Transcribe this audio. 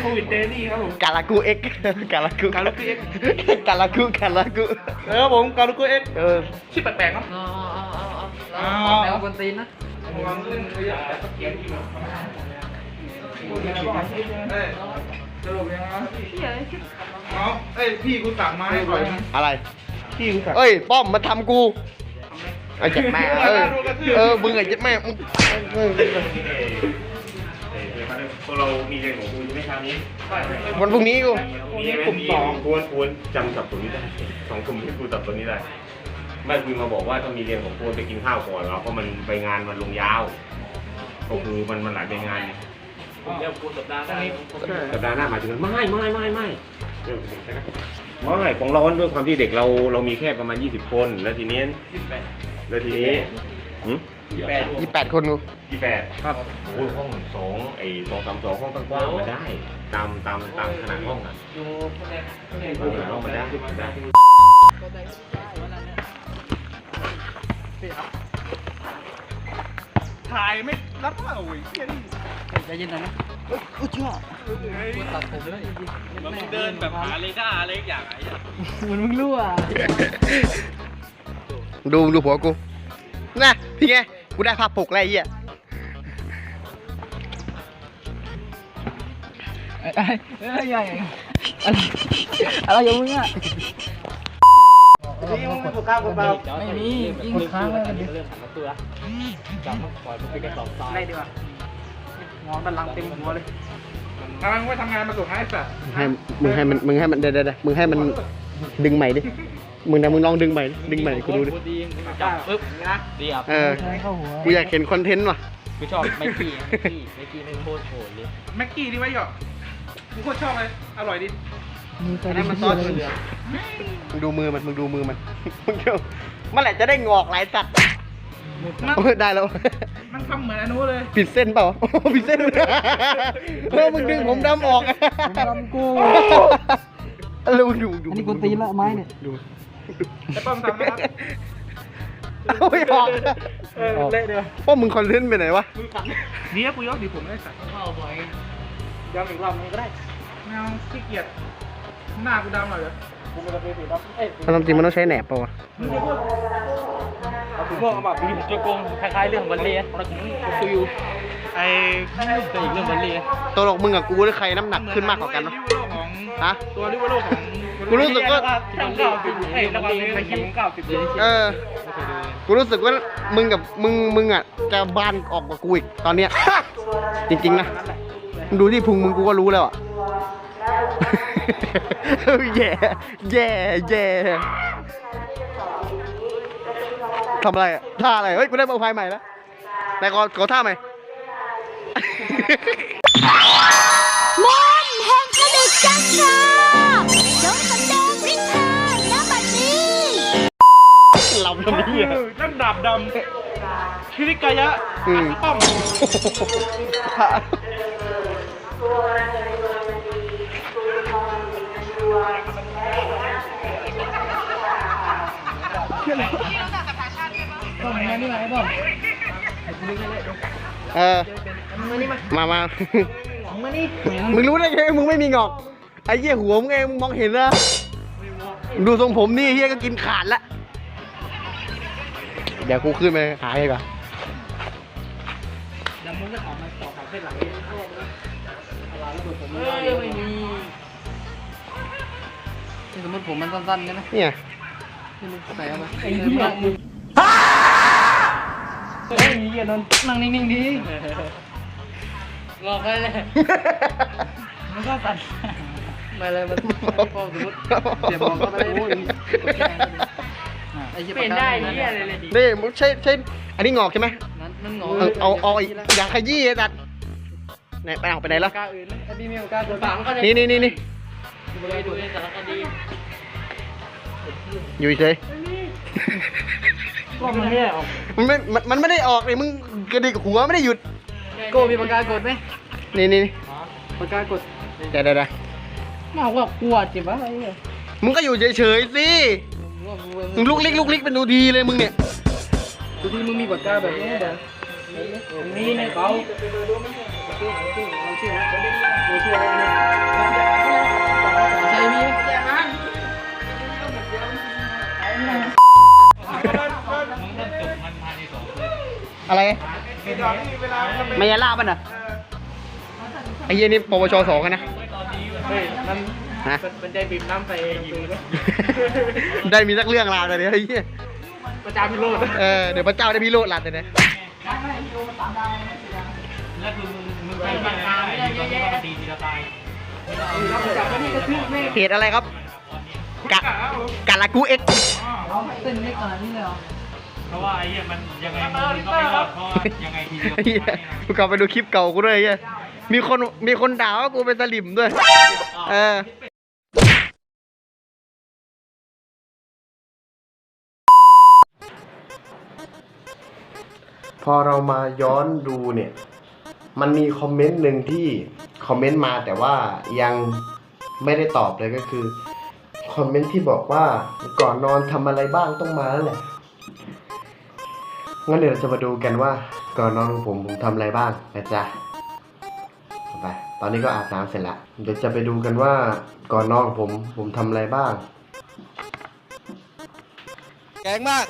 โควิดเดลี่ครับผมกาลากูเอ็กกาลากูกาลากู X กาลากูกาลากูเออผมกาลูกูเอ็กเออชื่อแปลกๆเนาะอ๋ออ๋ออ๋ออ๋ออ๋อแนวกวนตีนนะวางเล่นขยะตะเกียบที่แบบสรุปยังไงเอาเอ้ยพี่กูสั่งมาให้ก่อนนะอะไรพี่กูสั่งเอ้ยป้อมมาทำกูไอ้เจ็บแม่เออเออมึงไอ้เจ็บแม่มึงเออพ วกเรามีเรียนของคุณใช่ไหมครับนี้วันพรุ่งนี้กูมีไหมมีควรควรจำสับตัวนี้ได้สองกลุ่มที่ครูสับตัวนี้ได้ไม่คุยมาบอกว่าต้องมีเรียนของควรไปกินข้าวก่อนแล้วเพราะมันไปงานมันลงยาวก็คือมันมันหลายไปงานไงเดี๋ยวกูสัปดาห์หน้าสัปดาห์หน้าหมายถึงไม่ไม่ไม่ไม่เออไม่ของเราด้วยความที่เด็กเราเรามีแค่ประมาณ 20 คน แล้วทีนี้แล้วทีนี้หืม ยี่แปดคนกูยี่แปดครับโอ้ยห้องสองไอ้สองสามสองห้องกว้างๆมาได้ ตามตามตามขนาดห้องอะอยู่คนแรกคนแรกตามขนาดห้องมาได้มาได้ถ่ายไม่รับเปล่าโอ้ยเฮียนี่ใจเย็นหน่อยนะกูตัดผมแล้วจริงๆมันเดินแบบหาเรดาร์อะไรอย่างไรเหมือนมึงรั่วดูดูผัวกู น่ะพี่ไง กูได้ภาพปกแล้วไอ้เหี้ยเอ้ยเอ้ยใหญ่อะไรอะไรอยู่มึงอะนี่มึงไม่ปกกล้ากูเปล่าไม่มียิงค้างเลยมันเริ่มหันมตัวจับมันปล่อยมันไปกระสอบทรายได้ดีกว่างอนบันลังเต็มหัวเลยกำลังไปทำงานมาส่งให้สัตว์ให้มึงให้มันมึงให้มันเดี๋ยวเดี๋ยวมึงให้มันดึงใหม่ดิ มึงนะมึงลองดึงใหม่ดิดึงใหม่กูดูดิดีจับปึ๊บนะดีอะเออเข้าหัวกูอยากเห็นคอนเทนต์ว่ะกูชอบไมกี้ไมกี้ไมกี้ไม่โคตรโหดเลยแม็กกี้นี่ไว้หยอกกูโคตรชอบเลยอร่อยดิอันนั้นมันซอสเหลืองมึงดูมือมันมึงดูมือมันมึงดูเมื่อไหร่จะได้งอกหลายสัตว์มันโอ้ยได้แล้ว มันทำเหมือนอนุเลย ปิดเส้นเปล่าปิดเส้นเออมึงดึงผมดำออกผมดำกูเร็วดูดูอันนี้กูตีละไม้เนี่ยดู ไอ้ป้อมทำนะครับเอาไม่ออก เออเละเดียวป้อมมึงคอนเทนต์ไปไหนวะเดี๋ยวกูยกดีผมไม่ได้สัตว์เข้าบ่อยย้ำอีกรอบนึงก็ได้แมวขี้เกียจหน้ากูดำหน่อยเหรอกูมันจะไปสีดำเอ้ยมันจริงมันต้องใช้แหนบเปล่าวะผมบอกแบบมีตัวโกงคล้ายๆเรื่องบัลเล่เราถึงคุยอยู่ไอ้แต่อีกเรื่องบัลเล่ตัวหลกมึงกับกูใครน้ำหนักขึ้นมากกว่ากันวะลิเวอร์โล ของฮะ ตัวลิเวอร์โลของกูรู้สึกว่า ช่างเก้าสิบเอ้ยระวังเลยคิมเก้าสิบเลยเออ กูรู้สึกว่ามึงกับมึงมึงอะจะบานออกกว่ากูอีกตอนเนี้ย จริงๆนะมึงดูที่พุงมึงกูก็รู้แล้วอะ แย่แย่แย่ทำอะไรอะท่าอะไร เฮ้ย กูได้เบอร์ไฟใหม่แล้วไหนขอขอท่าใหม่ ลำทำนี้อะนั่นดาบดำชิริกายะอืมป้อมต้องมานี่ไหนบ้างเออ มามามึงรู้ได้ไงมึงไม่มีงอกไอ้เหี้ยหัวมึงเองมึงมองเห็นนะดูทรงผมนี่เหี้ยก็กินขาดละ เดี๋ยวกูขึ้นไปหาให้ก่อนยังมึงจะออกมาต่อขาเส้นหลังนี่อะไรแล้วผมไม่ได้ไม่มีสมมติผมมันสั้นๆกันนะเนี่ยที่มึงใส่เข้าไปไอ้เหี้ยมึงเฮ้ยมีเหี้ยนนนั่งนิ่งๆดีงอกไปเลยมันก็สั่นไปเลยมันพอสมมติเสียบอลก็ไปได้ไอ้เหี้ยเป็นได้เหี้ยเลยเลยนี่มึงใช่ใช่อันนี้งอกใช่ไหมนั้นนั่นงอเอาเอาเอาอีกอยางขยี้ไอ้สัตว์ไหนไปเอาไปไหนแล้ว กล้าอื่นไหมไอ้พี่เมียวกล้าตัวฝังก็นี่นี่นี่นี่ดูเลยดูเลยสารคดีอยู่เฉยก็มันเนี่ยออกมันไม่มันมันไม่ได้ออกเลยมึงกระดิกหัวไม่ได้หยุด โกมีปากกากดไหมนี่นี่นี่ปากกากดเดี๋ยวเดี๋ยวเดี๋ยวมาว่ากลัวเจ็บอะไรเนี่ยมึงก็อยู่เฉยๆสิว่า มึงมึงลุกลิกลุกลิกเป็นดูดีเลยมึงเนี่ยดูที่มึงมีปากกาแบบนี้เด้อนี่ในเขาชื่อชื่อชื่อชื่ออะไรเนี่ยใช่พี่อะไรไอ้ดอกนี่เวลาทำเป็นมายาลาป่ะน่ะไอ้เหี้ยนี่ปวชสองกันนะเฮ้ยมันฮะ มันใจบีบน้ำใส่ยิงได้มีสักเรื่องราวเลยเนี่ยไอ้เหี้ยประจานพิโรธเออเดี๋ยวพระเจ้าได้พิโรธหลัดเลยนะแล้วคือมึงมึงไปบ้านงานเยอะแยะตีทีละตายเราจับมันนี่กระทืบแม่เพจอะไรครับกะกะลากูเอ็กเป็นได้ขนาดนี้เลยเหรอเพราะว่าไอ้เหี้ยมันยังไงมึงก็ไม่รอดเพราะว่ายังไงทีเดียวไอ้เหี้ยกูกลับไปดูคลิปเก่ากูด้วยไอ้เหี้ยมีคนมีคนด่าว่ากูเป็นสลิมด้วย เออ อเรามาย้อนดูเนี่ย มันมีคอมเมนต์หนึ่งที่คอมเมนต์มาแต่ว่ายังไม่ได้ตอบเลยก็คือคอมเมนต์ที่บอกว่าก่อนนอนทำอะไรบ้างต้องมาแล้วแหละงั้นเดี๋ยวเราจะมาดูกันว่า ก่อนนอนของผมผมทำอะไรบ้างนะจ๊ะไปตอนนี้ก็อาบน้ำเสร็จละเดี๋ยวจะไปดูกันว่าก่อนนอนของผมผมทำอะไรบ้าง แกงมาก